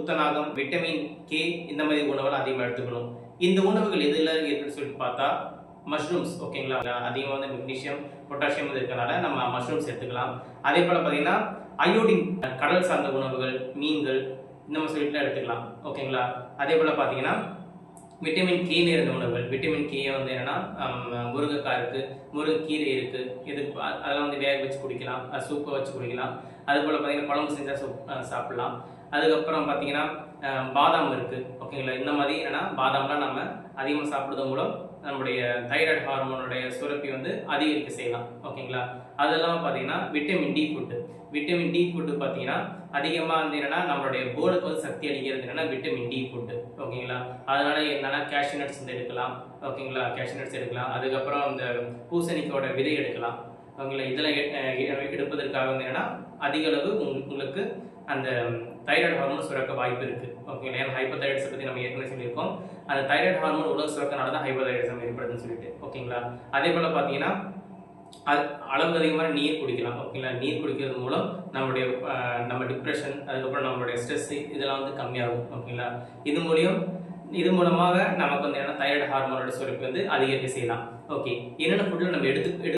புத்தநாகம் vitamin K இந்த மாதிரி உணவுகள் அதிகமாக எடுத்துக்கணும். இந்த உணவுகள் எதில் இருக்குன்னு சொல்லிட்டு பார்த்தா மஷ்ரூம்ஸ் ஓகேங்களா அதிகமாக வந்து மெக்னீஷியம் பொட்டாசியம் வந்து நம்ம மஷ்ரூம்ஸ் எடுத்துக்கலாம். அதே போல் பார்த்தீங்கன்னா அயோடின் கடல் சார்ந்த உணவுகள் மீன்கள் இந்த மாதிரி சொல்லிட்டு எடுத்துக்கலாம் ஓகேங்களா அதே போல் பார்த்தீங்கன்னா விட்டமின் கே நிறைந்த உணவுகள் விட்டமின் கே வந்து என்னன்னா முருங்கைக்காய் இருக்குது முருங்கைக்கீரை இருக்குது இது அதெல்லாம் வந்து வேக வச்சு குடிக்கலாம் சூப்பை வச்சு குடிக்கலாம். அது போல் பார்த்தீங்கன்னா குழம்பு செஞ்சால் சூப் சாப்பிட்லாம் சாப்பிடலாம். அதுக்கப்புறம் பார்த்தீங்கன்னா பாதாம் இருக்குது ஓகேங்களா இந்த மாதிரி என்னன்னா பாதாம்லாம் நம்ம அதிகமாக சாப்பிடுறது மூலம் நம்முடைய தைராய்டு ஹார்மோனுடைய சுரப்பி வந்து அதிகரிக்க செய்யலாம். ஓகேங்களா அதெல்லாம் பார்த்தீங்கன்னா vitamin D food vitamin D food பார்த்தீங்கன்னா அதிகமாக வந்து என்னென்னா நம்மளுடைய போனுக்கு வந்து சக்தி அளிக்கிறது என்னென்னா விட்டமின் டி ஃபுட்டு ஓகேங்களா அதனால் என்னன்னா கேஷ்யூ நட்ஸ் வந்து எடுக்கலாம். ஓகேங்களா கேஷ்யூ நட்ஸ் எடுக்கலாம். அதுக்கப்புறம் இந்த பூசணிக்கோட விதை எடுக்கலாம். உங்களை இதில் எடுப்பதற்காக வந்து அதிக அளவு உங்களுக்கு அந்த தைராய்டு ஹார்மோன் சுரக்க வாய்ப்பு இருக்குது ஓகேங்களா? ஏன்னா ஹைப்பர் பற்றி நம்ம ஏற்கனவே சொல்லியிருக்கோம். அந்த தைராய்டு ஹார்மோன் உலக சுரக்கனால தான் ஹைப்பர்தைராய்டிசம் ஏற்படுதுன்னு சொல்லிட்டு. ஓகேங்களா? அதே போல் பார்த்தீங்கன்னா அது அளவு அதிகமான நீர் குடிக்கலாம். ஓகேங்களா? நீர் குடிக்கிறது மூலம் நம்மளுடைய நம்ம டிப்ரெஷன் அதுக்கப்புறம் நம்மளுடைய ஸ்ட்ரெஸ் இதெல்லாம் வந்து கம்மியாகும். ஓகேங்களா? இது மூலியம் இது மூலமாக நமக்கு வந்து என்ன தைராய்டு ஹார்மோனோட சுரப்பு வந்து அதிகரிக்க செய்யலாம். ஓகே. என்னென்ன ஃபுட்டில் நம்ம எடுத்து